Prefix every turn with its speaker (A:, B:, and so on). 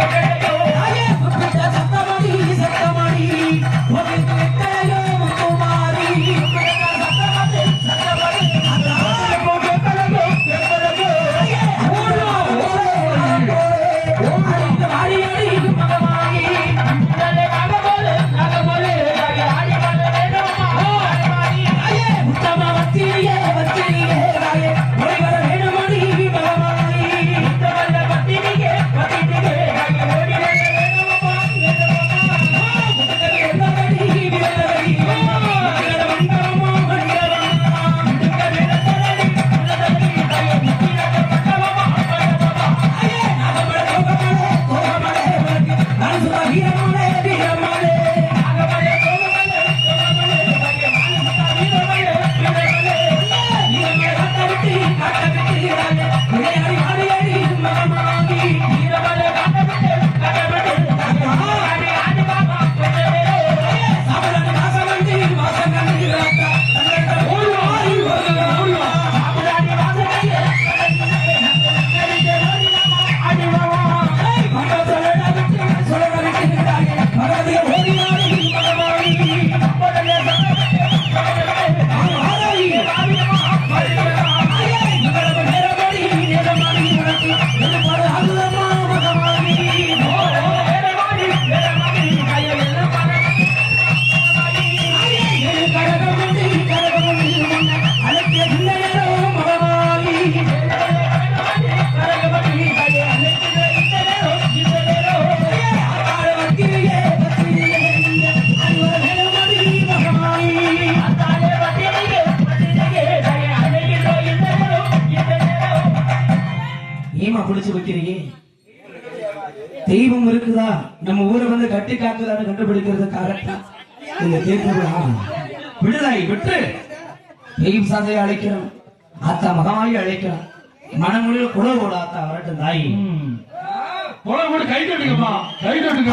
A: Okay. ஏமா புடிச்சு வைக்கிறீங்க? தெய்வம் இருக்குதா? நம்ம ஊரை வந்து கட்டி காக்குதான்னு கண்டுபிடிக்கிறது கரெக்டா நீங்க விடுதாய் விட்டு தெய்வம் சாந்தையை அழைக்கிறோம் ஆத்தா மகமாயி அழைக்கிறோம் மனமொழியில் குடல் ஆத்தா வரட்டும் தாய்.
B: குடல் கை தட்டுங்கப்பா கை தட்டுங்க